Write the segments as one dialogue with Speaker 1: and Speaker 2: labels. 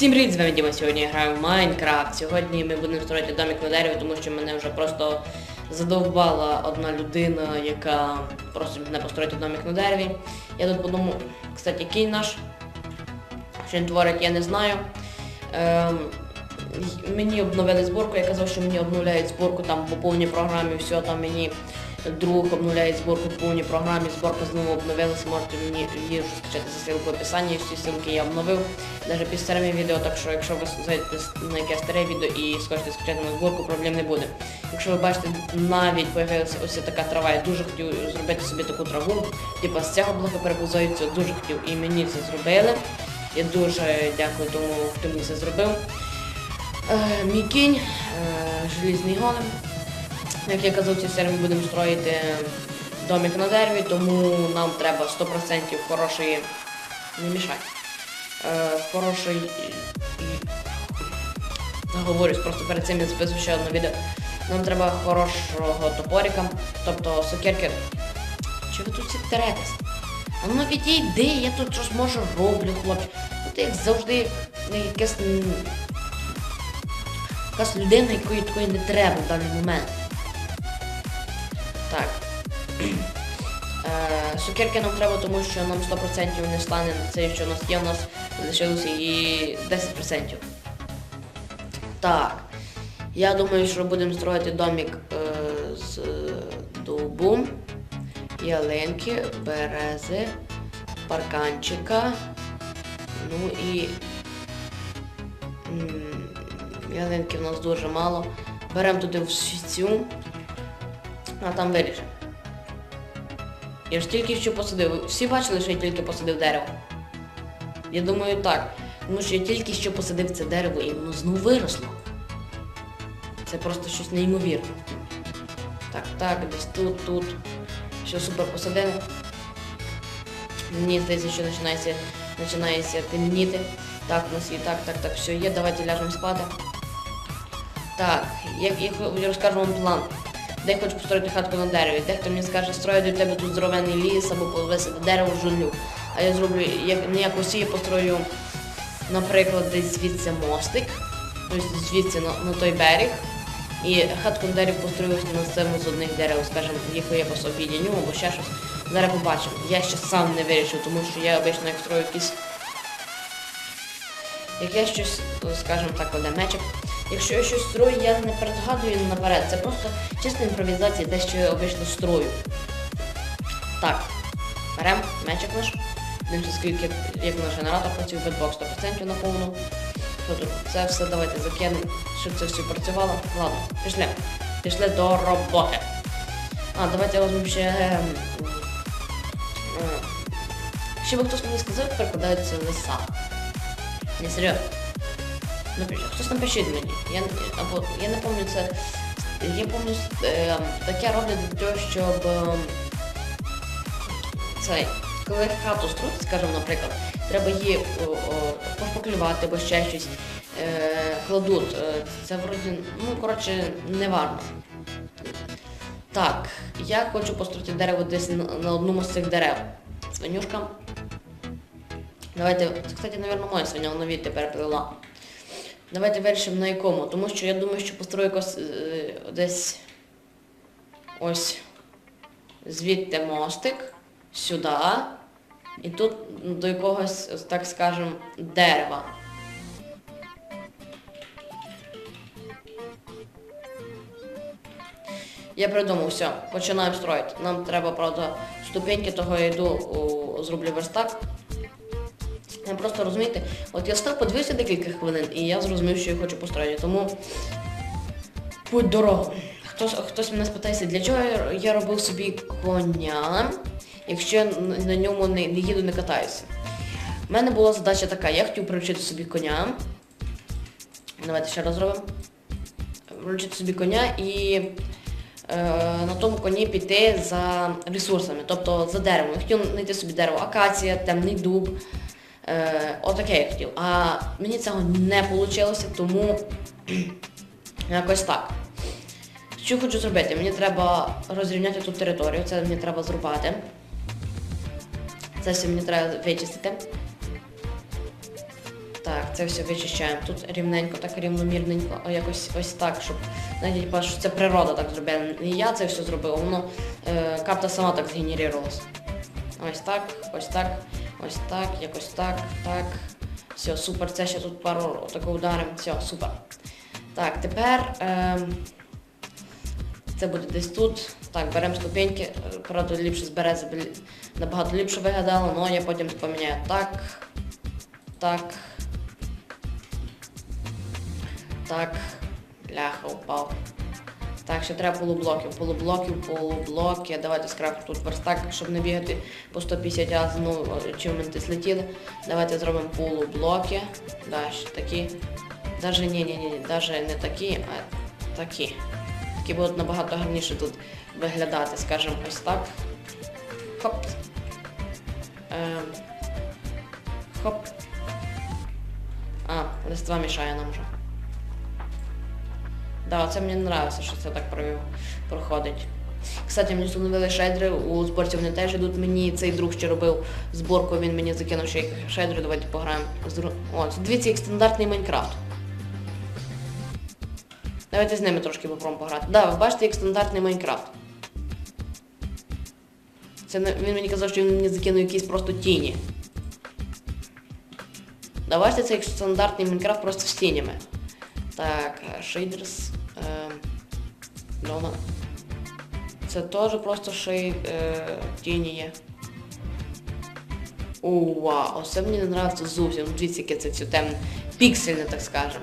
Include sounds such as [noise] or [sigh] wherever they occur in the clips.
Speaker 1: Всім привіт, з вами Діма. Сьогодні я граю в Майнкрафт. Сьогодні ми будемо строїти домик на дереві, тому що мене вже просто задовбала одна людина, яка просить мене построїти домик на дереві. Я тут подумав, кстати, кінь наш, що він творить, я не знаю. Ем, мені обновили зборку, я казав, що мені обновляють зборку там по повній програмі, все там мені друг обновляє зборку по повній програмі, зборка знову обновилася, можете мені її скачати за ссылку в описанні, всі ссылки я обновив, навіть під старими відео, так що якщо ви зайдете на якесь старе відео і схочете скачати на зборку, проблем не буде. Якщо ви бачите, навіть появилася ось така трава, я дуже хотів зробити собі таку траву, типу з цього блока переповзається, дуже хотів, і мені це зробили. Я дуже дякую тому, хто мені це зробив. Е, мій кінь, желізний голем. Як я казав, ці серії ми будемо строїти домик на дереві, тому нам треба 100% хорошої. Не мішай. Е, і- Заговорюсь, просто перед цим я записую ще одне відео. Нам треба хорошого топорика, тобто сокирки. Чи ви тут всі теретесь? А ну відійди, я тут щось може роблю, хлопці. Ну ти як завжди ну, якась, якась людина, якої такої не треба в даний момент. Так. Е, Сукерки нам треба, тому що нам 100% не стане це, що у нас є, у нас лишилося і 10%. Так. Я думаю, що будемо строїти домик е, з дубу, ялинки, берези, парканчика. Ну і. Ялинки в нас дуже мало. Беремо туди всю цю, а там виріжемо. Я ж тільки що посадив. Всі бачили, що я тільки посадив дерево. Я думаю так. Тому що я тільки що посадив це дерево і воно знову виросло. Це просто щось неймовірне. Так, так, десь тут, тут. Все супер посадили. Мені здається, що починається, починається темніти. Так, у нас і так, так, так, все є, давайте ляжемо спати. Так, я, я розкажу вам план. Де хочу построїти хатку на дереві. Дехто мені скаже, строю до тебе тут здоровенний ліс або повисити дерево в жунлю. А я зроблю як не як усі, я построю, наприклад, десь звідси мостик, ось звідси на, на той берег. І хатку на дереві построю на цьому з одних дерев, скажімо, їх якось об'єдню або ще щось. Зараз побачимо. Я ще сам не вирішив, тому що я обично як строю якісь. Як я щось, скажімо так, мечик. Якщо я щось строю, я не предгадую наперед. Це просто чиста імпровізація, те, що я обично строю. Так, беремо мечик наш. Дивимося, скільки, як наш генератор працює, битбокс 100% на повну. Це все давайте закинемо, щоб це все працювало. Ладно, пішли. Пішли до роботи. А, давайте візьмемо ще. ем, е, Ще би хтось мені сказав, перекладаються лиса. Не серйозно. Напишіть, хтось напишіть мені. Я, або, я не пам'ятаю це. Я пам'ятаю, е, таке роблять для того, щоб е, цей, коли хату строїть, скажімо, наприклад, треба її о, о, пошпаклювати або ще щось. Е, кладуть. Е, це вроді, ну, коротше, не варто. Так, я хочу построїти дерево десь на, на одному з цих дерев. Свинюшка. Давайте, це, кстати, мабуть, моя свиня, вона від тепер плила. Давайте вирішимо на якому, тому що я думаю, що построю е, десь ось звідти мостик, сюди, і тут до якогось, так скажем, дерева. Я придумав, все, починаємо строїти. Нам треба, правда, ступеньки, того я йду, зроблю верстак. Я просто розумієте, от я став, подивився декілька хвилин, і я зрозумів, що я хочу построїти. Тому путь дорогу. Хтось, хтось мене спитається, для чого я- робив собі коня, якщо я на ньому не, не їду, не катаюся. У мене була задача така, я хотів привчити собі коня. Давайте ще раз зробимо. Привчити собі коня і е, на тому коні піти за ресурсами, тобто за деревом. Я хотів знайти собі дерево, акація, темний дуб. Е, отаке я хотів. А мені цього не вийшло, тому [clears throat] якось так. Що хочу зробити? Мені треба розрівняти ту територію, це мені треба зрубати. Це все мені треба вичистити. Так, це все вичищаємо. Тут рівненько, так рівномірненько, якось ось так, щоб типа, що це природа так зробила. Не я це все зробив, воно е, карта сама так згенерувалась. Ось так, ось так, ось так, якось так, так. Все, супер. Це ще тут пару такого ударимо. Все, супер. Так, тепер е, це буде десь тут. Так, беремо ступеньки. Правда, ліпше з берези набагато ліпше виглядало, але я потім поміняю так. Так. Так. Ляха упав. Так, ще треба полублоків, полублоків, полублоки. Давайте скрап тут верстак, щоб не бігати по 150 разів, ну, чим злетіли. Давайте зробимо полублоки. Да, ще такі. Даже ні, ні, ні, даже не такі, а такі. Такі будуть набагато гарніше тут виглядати, скажімо, ось так. Хоп. Ем. Хоп. А, листва мішає нам вже. Да, це мені подобається, що це так проходить. Кстати, мені встановили шейдери, у зборці вони теж йдуть. Мені цей друг ще робив зборку, він мені закинув ще й шейдери, давайте пограємо. О, дивіться, як стандартний Майнкрафт. Давайте з ними трошки попробуємо пограти. Да, ви бачите, як стандартний Майнкрафт. Це він мені казав, що він мені закинув якісь просто тіні. Да, бачите, це як стандартний Майнкрафт просто з тінями. Так, шейдерс. Е, дома. Це теж просто шей е, тіні є. Вау, оце мені не нравиться зовсім. Ну, Дивіться, яке це все темне. Піксельне, так скажем.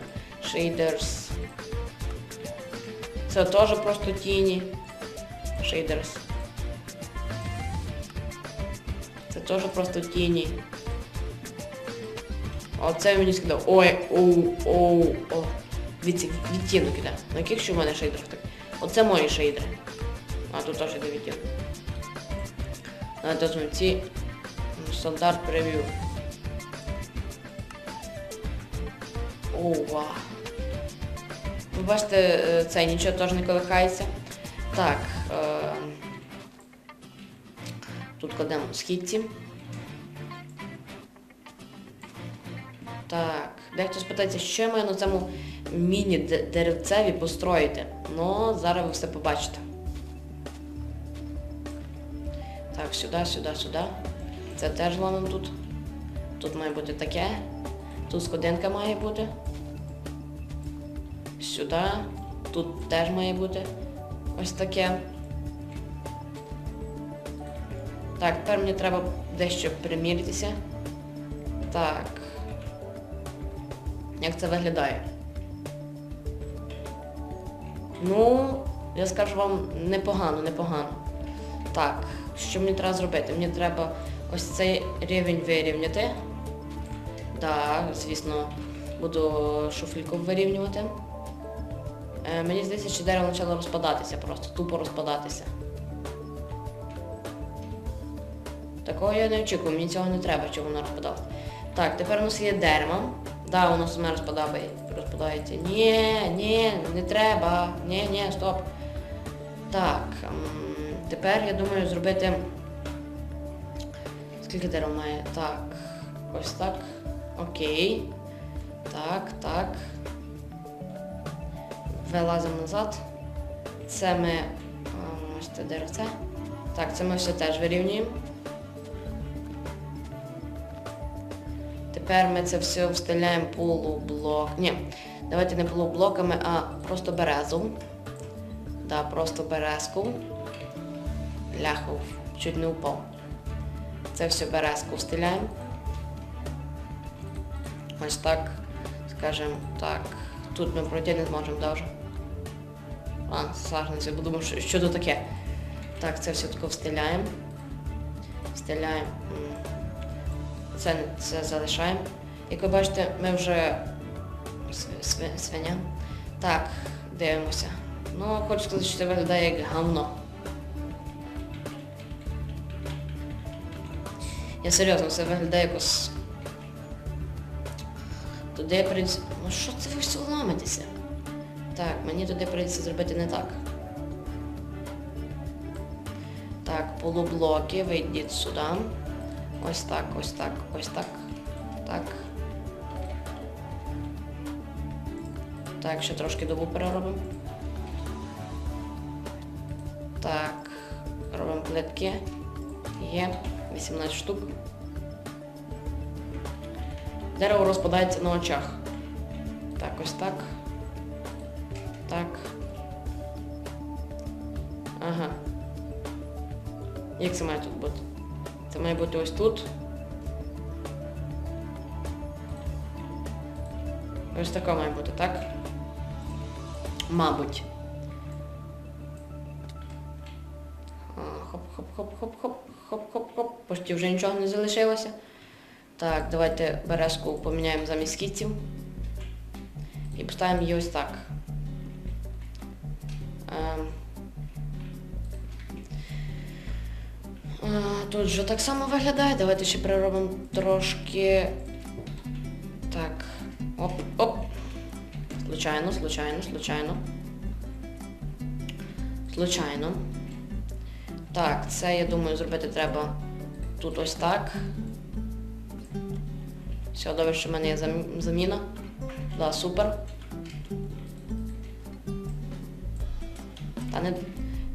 Speaker 1: Шейдерс. Це теж просто тіні. Шейдерс. Це теж просто тіні. Оце мені сказав. Ой, оу, оу, о. Дивіться, відтінок іде. На яких ще в мене шейдерах так? Оце мої шейдери. А тут теж іде відтінок. Давайте візьмемо ці стандарт прев'ю. О, вау. Ви бачите, е, це нічого теж не колихається. Так. Е... Тут кладемо східці. Так, дехто спитається, що я маю на цьому міні-деревцеві построїти. Ну, зараз ви все побачите. Так, сюди, сюди, сюди. Це теж ламимо тут. Тут має бути таке. Тут сходинка має бути. Сюди. Тут теж має бути ось таке. Так, тепер мені треба дещо приміритися. Так. Як це виглядає? Ну, я скажу вам непогано, непогано. Так, що мені треба зробити? Мені треба ось цей рівень вирівняти. Так, звісно, буду шуфліку вирівнювати. Е, мені здається, що дерево почало розпадатися просто, тупо розпадатися. Такого я не очікую, мені цього не треба, щоб воно розпадалося. Так, тепер у нас є дерево. Да, воно саме розпадає, розпадається. Ні, ні, не треба. Ні, ні, стоп. Так, тепер я думаю зробити. Скільки дерев має? Так. Ось так. Окей. Так, так. Вилазимо назад. Це ми. Ось це деревце. Так, це ми все теж вирівнюємо. Тепер ми це все встиляємо полублок. Ні, давайте не полублоками, а просто березу. Да, просто березку. Ляхов, чуть не упав. Це все березку встиляємо. Ось так, скажімо так. Тут ми пройти не зможемо даже. А, сажниці, бо думав, що, що тут таке. Так, це все тако встиляємо. Встиляємо. Це, це залишаємо. Як ви бачите, ми вже свиня. Так, дивимося. Ну, хочу сказати, що це виглядає як гавно. Я серйозно, це виглядає якось. Туди прийдеться. Ну що це ви все ламитеся? Так, мені туди прийдеться зробити не так. Так, полублоки, вийдіть сюди. Ось так, ось так, ось так. Так. Так, ще трошки добу переробимо. Так, робимо плитки. Є 18 штук. Дерево розпадається на очах. Так, ось так. Так. Ага. Як це має тут бути? Це має бути ось тут. Ось таке має бути, так? Мабуть. Хоп-хоп-хоп-хоп-хоп-хоп-хоп-хоп. Почти вже нічого не залишилося. Так, давайте березку поміняємо замість кітців. І поставимо її ось так. Ем. Тут вже так само виглядає. Давайте ще переробимо трошки. Так. Оп, оп. Случайно, случайно, случайно. Случайно. Так, це, я думаю, зробити треба тут ось так. Все, добре, що в мене є заміна. Да, супер. Та не,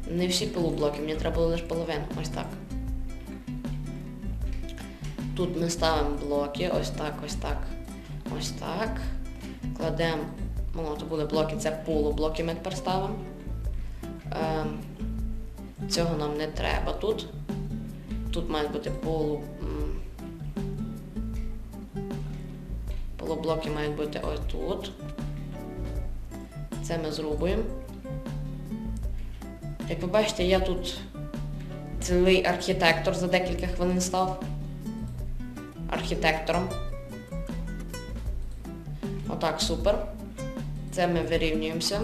Speaker 1: не всі полублоки, мені треба було лише половину. Ось так. Тут ми ставимо блоки, ось так, ось так, ось так. Кладемо, ну, то були блоки, це полублоки ми тепер ставимо. Ем, цього нам не треба тут. Тут мають бути полу. Полублоки мають бути ось тут. Це ми зрубуємо. Як ви бачите, я тут цілий архітектор за декілька хвилин став. Архітектором. Отак, супер. Це ми вирівнюємося.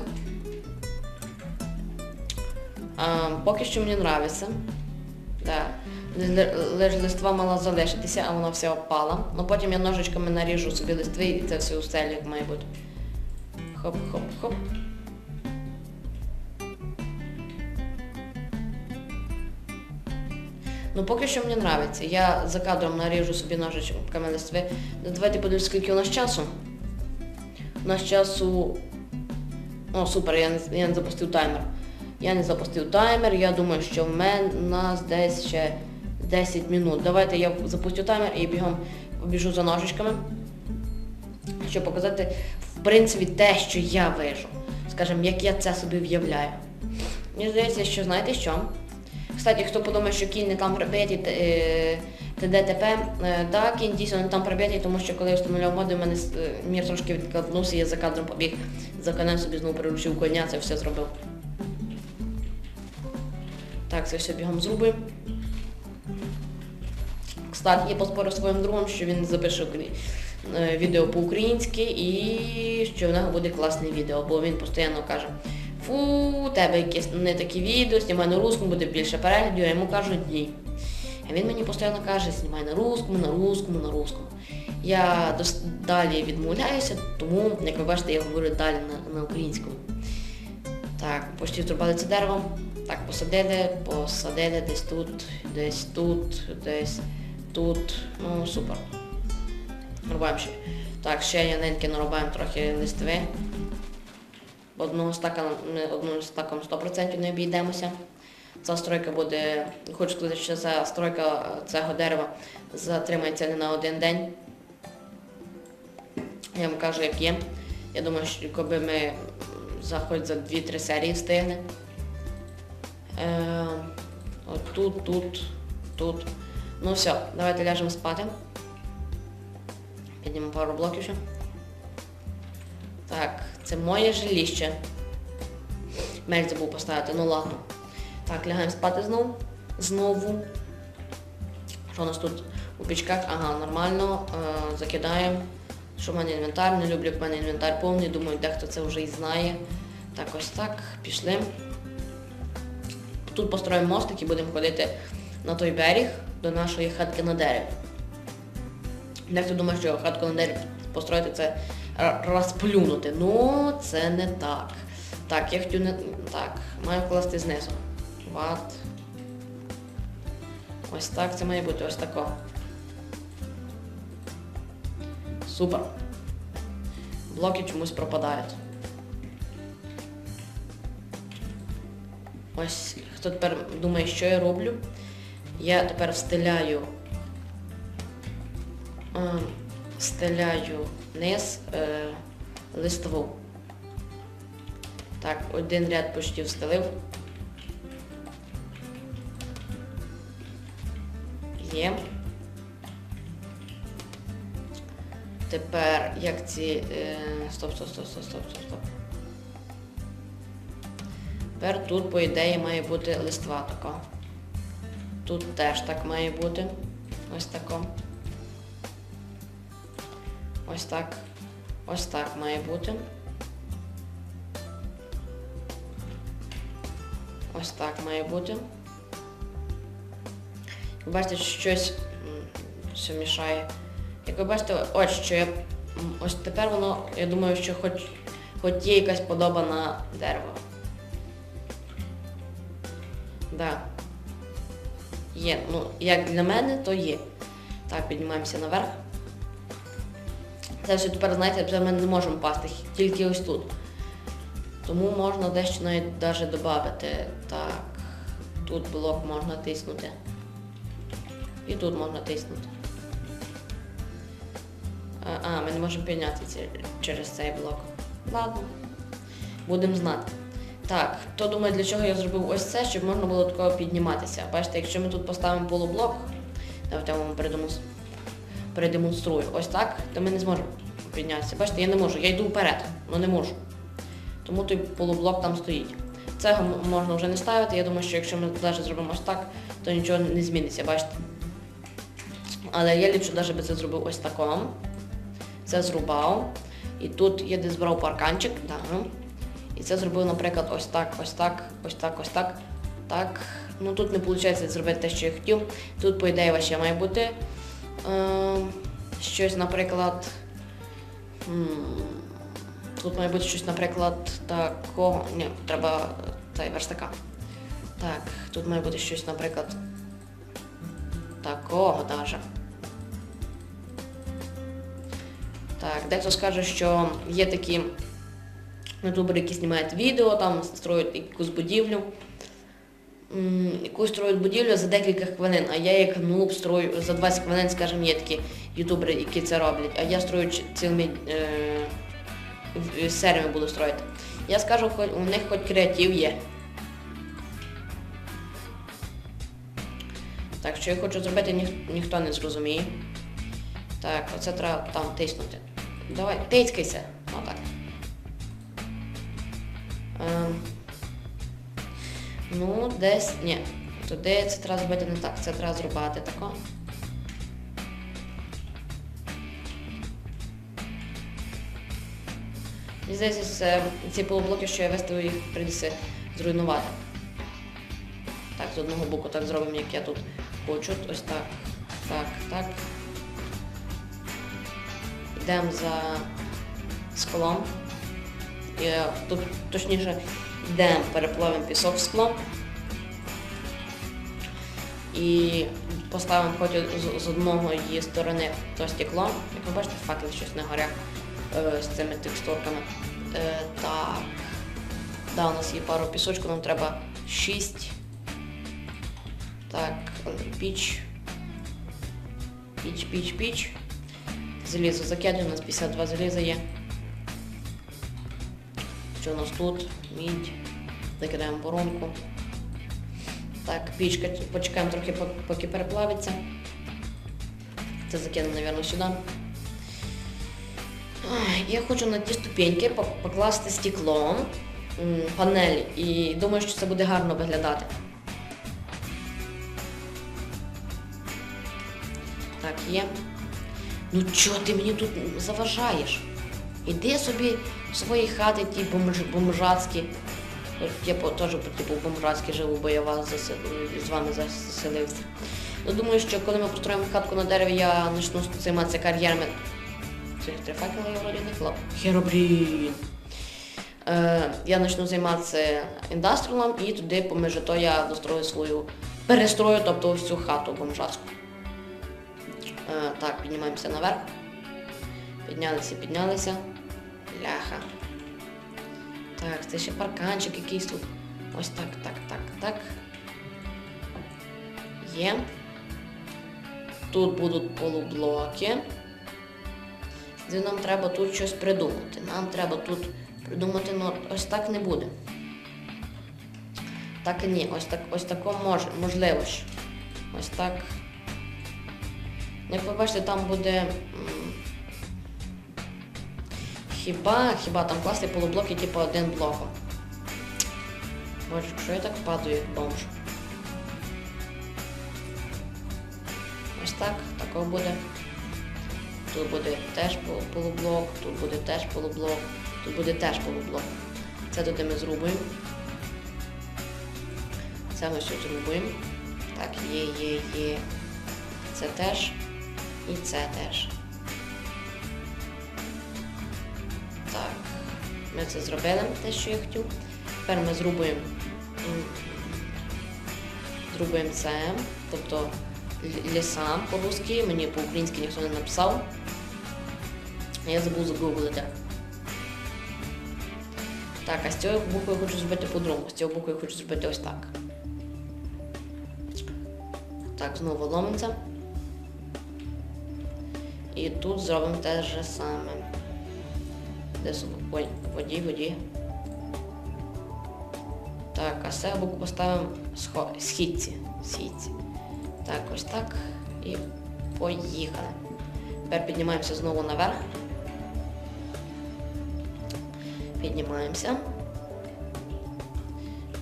Speaker 1: А, поки що мені подобається. Да. Лише листва мала залишитися, а вона вся опала. Ну потім я ножичками наріжу собі листви і це все у стелі, як має. Хоп-хоп-хоп. Ну поки що мені подобається. Я за кадром наріжу собі ножичками листви. Давайте подивимось, скільки у нас часу. У нас часу... О, супер, я не, я не запустив таймер. Я не запустив таймер, я думаю, що в мене нас десь ще 10 минут. Давайте я запустю таймер і бігом побіжу за ножичками, щоб показати, в принципі, те, що я вижу. Скажімо, як я це собі в'являю. Мені здається, що знаєте що? Кстати, хто подумає, що кінь не там прибитий, е, ТДТП, е, да, кінь дійсно не там прибитий, тому що коли я встановляв моди, в мене е, мір трошки відкладнувся, я за кадром побіг за конем собі знову приручив коня, це все зробив. Так, це все бігом зрубуємо. Кстати, я поспорив своїм другом, що він запише е, відео по-українськи і що в нього буде класне відео, бо він постійно каже, фу, у тебе якісь не такі відео, знімай на русскому, буде більше переглядів, я йому кажу ні. А він мені постійно каже, знімай на русскому, на русскому, на русскому. Я далі відмовляюся, тому, як ви бачите, я говорю далі на, на українському. Так, почти зрубали це дерево. Так, посадили, посадили десь тут, десь тут, десь тут. Ну, супер. Рубаємо ще. Так, ще яненьки нарубаємо трохи листви. Одного стака, одним стаком 100% не обійдемося. Ця стройка буде, хочу сказати, що ця стройка цього дерева затримається не на один день. Я вам кажу, як є. Я думаю, що коли ми за за 2-3 серії встигне. Е, от тут, тут, тут. Ну все, давайте ляжемо спати. Піднімемо пару блоків ще. Так, це моє жилище. Мель забув поставити, ну ладно. Так, лягаємо спати знову. Знову. Що у нас тут у пічках? Ага, нормально. Е, закидаємо. Що в мене інвентар? Не люблю, як в мене інвентар повний. Думаю, дехто це вже і знає. Так, ось так. Пішли. Тут построїмо мостик і будемо ходити на той берег до нашої хатки на дереві. Дехто думає, що хатку на дереві построїти це Е, розплюнути. Ну, це не так. Так, я хочу не... Так, маю класти знизу. Ват. Ось так це має бути, ось тако. Супер. Блоки чомусь пропадають. Ось, хто тепер думає, що я роблю. Я тепер встиляю... Ем, Стиляю низ е, листву. Так, один ряд почти встелив. Є. Тепер як ці. Е, стоп, стоп, стоп, стоп, стоп, стоп, стоп. Тепер тут, по ідеї, має бути листва така. Тут теж так має бути. Ось тако. Ось так. Ось так має бути. Ось так має бути. Ви бачите, що щось що мішає. Як ви бачите, ось що я. Ось тепер воно, я думаю, що хоч, хоч є якась подоба на дерево. Да. Є. Ну, як для мене, то є. Так, піднімаємося наверх. Це все тепер, знаєте, це ми не можемо пасти, тільки ось тут. Тому можна дещо навіть даже додати. Так, тут блок можна тиснути. І тут можна тиснути. А, а, ми не можемо підняти це через цей блок. Ладно. Будемо знати. Так, хто думає, для чого я зробив ось це, щоб можна було такого підніматися. Бачите, якщо ми тут поставимо полублок, давайте я вам передемонс- передемонструю ось так, то ми не зможемо піднятися. Бачите, я не можу, я йду вперед, але не можу. Тому той полублок там стоїть. Цього можна вже не ставити. Я думаю, що якщо ми навіть зробимо ось так, то нічого не зміниться, бачите. Але я ліпше навіть би це зробив ось таком. Це зрубав. І тут я десь збрав парканчик. І це зробив, наприклад, ось так, ось так, ось так, ось так. Так. Ну тут не виходить зробити те, що я хотів. Тут, по ідеї, ще має бути щось, наприклад. Тут має бути щось, наприклад, такого. Ні, треба цей верстака. Так, тут має бути щось, наприклад. Такого даже. Так, дехто скаже, що є такі ютубери, які знімають відео, там строять якусь будівлю. М, Якусь строють будівлю за декілька хвилин, а я як нуб строю за 20 хвилин, скажімо, є такі ютубери, які це роблять, а я строю цілими е, серіями буду строїти. Я скажу, у них хоч креатив є. Так, що я хочу зробити, ніх, ніхто не зрозуміє. Так, оце треба там тиснути. Давай, тицькайся. Отак. Ем, ну, десь. Ні. Туди це треба зробити не так. Це треба зробити тако. І це, ці полублоки, що я виставив, їх прийдеться зруйнувати. Так, з одного боку так зробимо, як я тут хочу. Ось так. Так, так. Йдемо за склом. І, тут, точніше, йдемо, переплавимо пісок в скло. І поставимо хоч з, одного її сторони то стекло. Як ви бачите, факел щось не горя е, з цими текстурками. Е, так. Да, у нас є пару пісочку, нам треба 6. Так, піч. Піч, піч, піч. Залізо закидаю, у нас 52 заліза є. Що у нас тут? Мідь. Закидаємо воронку. Так, пічка, почекаємо трохи, поки переплавиться. Це закинемо, мабуть, сюди. Я хочу на ті ступеньки покласти стекло, панель, і думаю, що це буде гарно виглядати. Так, є. Ну чого ти мені тут заважаєш? Іди собі свої хати, ті бомж, бомжацькі. Я по- теж типу бомжацькі живу, бо я вас засел- з вами заселився. Ну, думаю, що коли ми построїмо хатку на дереві, я почну займатися кар'єрами. Цих три факела я вроді не клав. Херобрін. Е, я почну займатися індастріалом і туди поміж то я дострою свою, перестрою, тобто цю хату бомжацьку. Е, так, піднімаємося наверх. Піднялися, піднялися. Ляха. Так, це ще парканчик якийсь тут. Ось так, так, так, так. Є. Тут будуть полублоки. І нам треба тут щось придумати. Нам треба тут придумати, ну ось так не буде. Так і ні, ось так, ось тако може, можливо. Ось так. Як ви бачите, там буде. Хіба, хіба там класти полублоки, типу один блоком. Боже, що я так падаю, як бомж. Ось так, такого буде. Тут буде теж полублок, тут буде теж полублок, тут буде теж полублок. Це туди ми зрубуємо. Це ми все зрубуємо. Так, є, є, є. Це теж. І це теж. Ми це зробили, те, що я хотів. Тепер ми зрубуємо. Зрубуємо це. Тобто ліса по-русски, мені по-українськи ніхто не написав. Я забув загуглити. Так, а з цього букви я хочу зробити по-другому. З цього букви я хочу зробити ось так. Так, знову ломимося. І тут зробимо те ж саме. Десь ой, воді, воді. Так, а це букву поставимо східці. Східці. Так, ось так. І поїхали. Тепер піднімаємося знову наверх. Піднімаємося.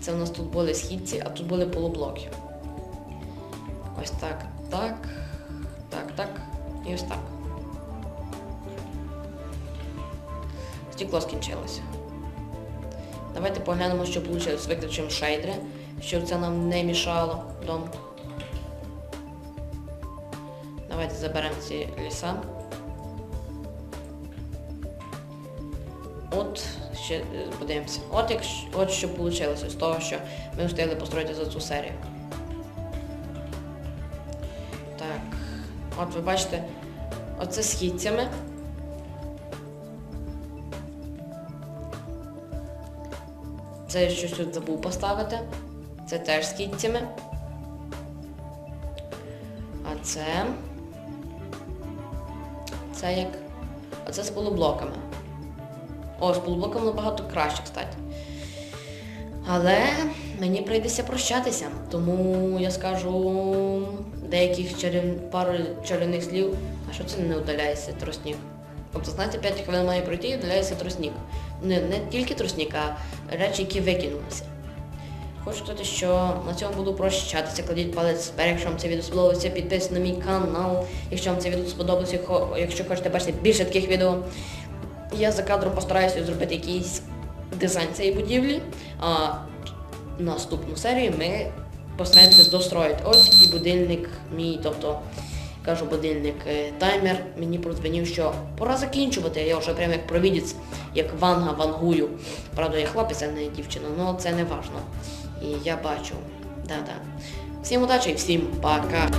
Speaker 1: Це у нас тут були східці, а тут були полублоки. Ось так, так, так, так і ось так. Стекло скінчилося. Давайте поглянемо, що вийшло. Виключимо шейдери, щоб це нам не мішало дому. Давайте заберемо ці ліса. От ще е, подивимося. От як от що вийшло з того, що ми встигли построїти за цю серію. Так. От ви бачите, оце східцями. Це я щось тут забув поставити. Це теж східцями. А це. Це як. Оце з полублоками. О, з полублоками набагато краще, кстати. Але мені прийдеться прощатися, тому я скажу деяких чарів... пару чарівних слів, а що це не удаляється тростник? Тобто, знаєте, 5 хвилин має пройти і удаляється тростник. Не, не тільки тростник, а речі, які викинулися. Хочу сказати, що на цьому буду прощатися. Кладіть палець вверх, якщо вам це відео сподобалося, підписуйтесь на мій канал. Якщо вам це відео сподобалося, якщо хочете бачити більше таких відео, я за кадром постараюся зробити якийсь дизайн цієї будівлі. А наступну серію ми постараємося достроїти. Ось і будильник мій, тобто кажу будильник е, таймер. Мені продзвонив, що пора закінчувати. Я вже прям як провідець, як ванга вангую. Правда, я хлопець, а не дівчина, але це не важно. І я бачу. Да-да. Всім удачі і всім пока.